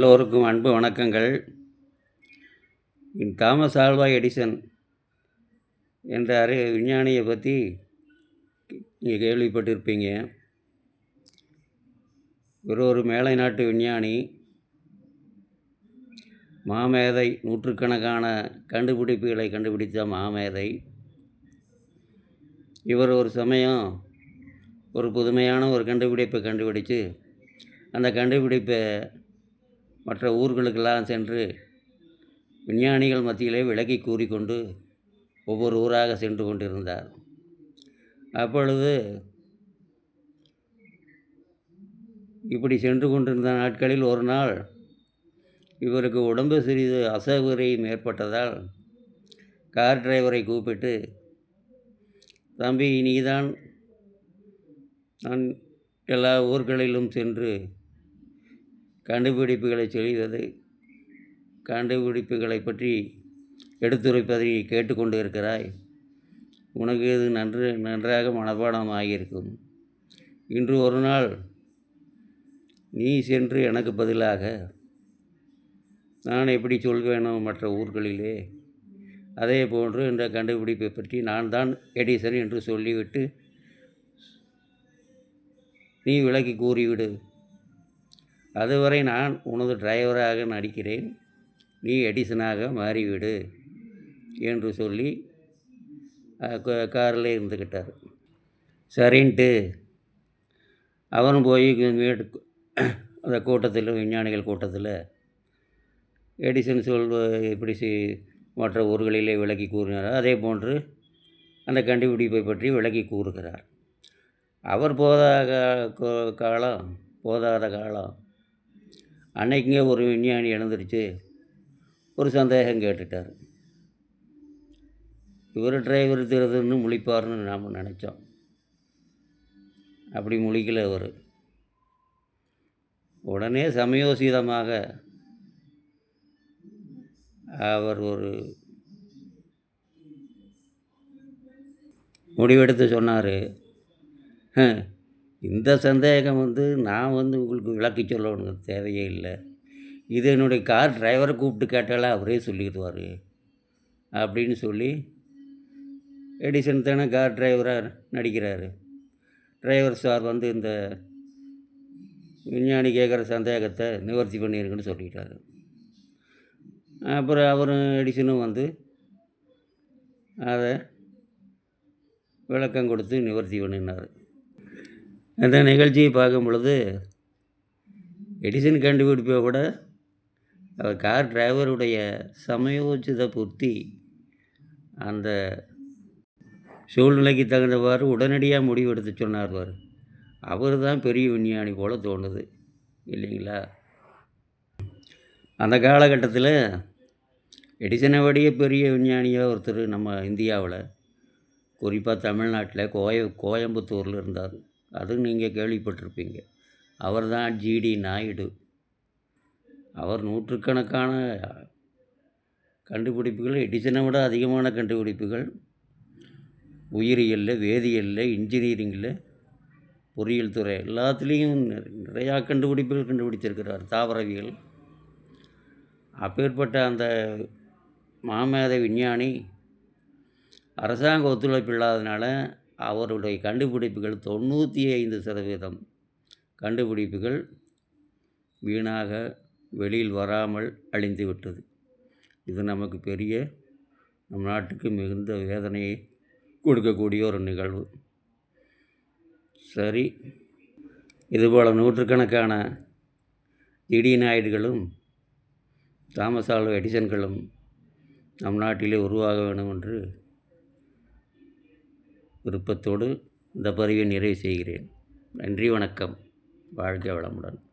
எல்லோருக்கும் அன்பு வணக்கங்கள். இன் தாமஸ் ஆல்வா எடிசன் என்ற அறி விஞ்ஞானியை பற்றி நீங்கள் கேள்விப்பட்டிருப்பீங்க. இவர் ஒரு மேலை நாட்டு விஞ்ஞானி. மாமேதை நூற்றுக்கணக்கான கண்டுபிடிப்புகளை கண்டுபிடித்த மாமேதை. இவர் ஒரு சமயம் ஒரு புதுமையான ஒரு கண்டுபிடிப்பை கண்டுபிடித்து அந்த கண்டுபிடிப்பை மற்ற ஊர்களுக்கெல்லாம் சென்று விஞ்ஞானிகள் மத்தியிலே விளக்கி கூறிக்கொண்டு ஒவ்வொரு ஊராக சென்று கொண்டிருந்தார். அப்பொழுது இப்படி சென்று கொண்டிருந்த நாட்களில் ஒரு நாள் இவருக்கு உடம்பு சிறிது அசௌகரியம் ஏற்பட்டதால் கார் டிரைவரை கூப்பிட்டு தம்பி நீதான் நான் எல்லா ஊர்களிலும் சென்று கண்டுபிடிப்புகளை செய்வது கண்டுபிடிப்புகளை பற்றி எடுத்துரைப்பதை கேட்டுக்கொண்டு இருக்கிறாய் உனக்கு இது நன்று நன்றாக மனப்பாடம் ஆகியிருக்கும் இன்று ஒரு நாள் நீ சென்று எனக்கு பதிலாக நான் எப்படி சொல்வேனோ மற்ற ஊர்களிலே அதே போன்று இந்த கண்டுபிடிப்பை பற்றி நான் தான் எடிசன் என்று சொல்லிவிட்டு நீ விளக்கி கூறிவிடு. அதுவரை நான் உனது டிரைவராக நடிக்கிறேன். நீ எடிசனாக மாறிவிடு என்று சொல்லி காரில் இருந்துக்கிட்டார் சரின்ட்டு அவனும் போய் வீட்டு அந்த கூட்டத்தில் விஞ்ஞானிகள் கூட்டத்தில் எடிசன் சொல்வ எப்படி மற்ற ஊர்களிலே விளக்கி கூறுகிறார் அதே போன்று அந்த கண்டுபிடிப்பை பற்றி விளக்கி கூறுகிறார். அவர் போதாத காலம் போதாத காலம். அன்னைக்குங்க ஒரு விஞ்ஞானி எழுந்துருச்சு ஒரு சந்தேகம் கேட்டுட்டார். இவர் டிரைவர் திருதுன்னு முழிப்பார்னு நாம் நினச்சோம். அப்படி முழிக்கல அவர் உடனே சமயோசிதமாக அவர் ஒரு முடிவெடுத்து சொன்னார். இந்த சந்தேகம் வந்து நான் வந்து உங்களுக்கு விளக்கி சொல்லணுங்க தேவையே இல்லை. இது என்னுடைய கார் டிரைவரை கூப்பிட்டு கேட்டாலே அவரே சொல்லிடுவார். அப்படின்னு சொல்லி எடிசன் தானே கார் டிரைவராக நடிக்கிறாரு. டிரைவர் சார் வந்து இந்த விஞ்ஞானி கேட்குற சந்தேகத்தை நிவர்த்தி பண்ணியிருக்குன்னு சொல்லிட்டாரு. அப்புறம் அவரும் எடிசனும் வந்து அதை விளக்கம் கொடுத்து நிவர்த்தி பண்ணினார். அந்த நிகழ்ச்சியை பார்க்கும் பொழுது எடிசன் கண்டுபிடிப்பை விட அவர் கார் டிரைவருடைய சமயோசித பூர்த்தி அந்த சூழ்நிலைக்கு தகுந்தவாறு உடனடியாக முடிவெடுத்து சொன்னார் அவர் அவர் தான் பெரிய விஞ்ஞானி போல் தோணுது இல்லைங்களா? அந்த காலகட்டத்தில் எடிசனை வடிய பெரிய விஞ்ஞானியாக ஒருத்தர் நம்ம இந்தியாவில் குறிப்பாக தமிழ்நாட்டில் கோய கோயம்புத்தூரில் இருந்தார். அதுவும் நீங்கள் கேள்விப்பட்டிருப்பீங்க. அவர் தான் ஜிடி நாயுடு. அவர் நூற்றுக்கணக்கான கண்டுபிடிப்புகள் எடிசனை விட அதிகமான கண்டுபிடிப்புகள். உயிரியலில் வேதியியலில் இன்ஜினியரிங்கில் பொறியியல் துறை எல்லாத்துலேயும் நிறையா கண்டுபிடிப்புகள் கண்டுபிடிச்சிருக்கிறார் தாவரவியல். அப்பேற்பட்ட அந்த மாமேத விஞ்ஞானி அரசாங்க ஒத்துழைப்பு இல்லாதனால அவருடைய கண்டுபிடிப்புகள் தொண்ணூற்றி ஐந்து சதவீதம். கண்டுபிடிப்புகள் வீணாக வெளியில் வராமல் அழிந்து விட்டது. இது நமக்கு பெரிய நம் நாட்டுக்கு மிகுந்த வேதனையை கொடுக்கக்கூடிய ஒரு நிகழ்வு. சரி இதுபோல் நூற்றுக்கணக்கான திடீநாயுடுகளும் நாயுடுகளும் தாமஸ் ஆல்வா எடிசன்களும் நம் நாட்டிலே உருவாக வேண்டும் என்று விருப்பத்தோடு இந்த பதிவை நிறைவு செய்கிறேன். நன்றி வணக்கம். வாழ்க வளமுடன்.